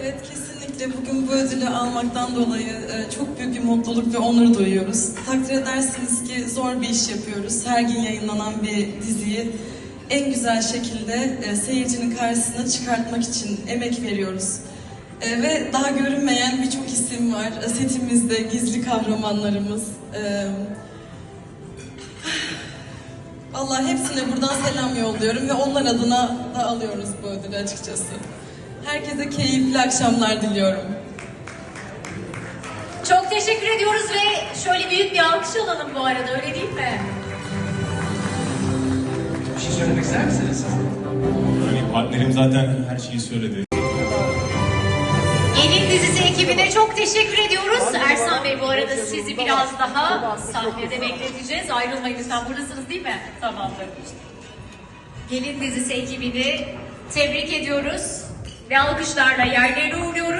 Evet kesinlikle bugün bu ödülü almaktan dolayı e, çok büyük bir mutluluk ve onur duyuyoruz. Takdir edersiniz ki zor bir iş yapıyoruz. Her gün yayınlanan bir diziyi en güzel şekilde e, seyircinin karşısına çıkartmak için emek veriyoruz. E, Ve daha görünmeyen birçok isim var. Setimizde gizli kahramanlarımız. Vallahi hepsine buradan selam yolluyorum ve onlar adına da alıyoruz bu ödülü açıkçası. Herkese keyifli akşamlar diliyorum. Çok teşekkür ediyoruz ve şöyle büyük bir alkış alalım bu arada öyle değil mi? Bir şey söylemek ister misiniz? Yani partnerim zaten her şeyi söyledi. Gelin dizisi ekibine çok teşekkür ediyoruz. Ersan Bey bu arada sizi biraz daha sahnede bekleteceğiz. Ayrılmayın lütfen buradasınız değil mi? Tamamdır. Gelin dizisi ekibini tebrik ediyoruz. Ve alkışlarla yerlerine uğurluyoruz.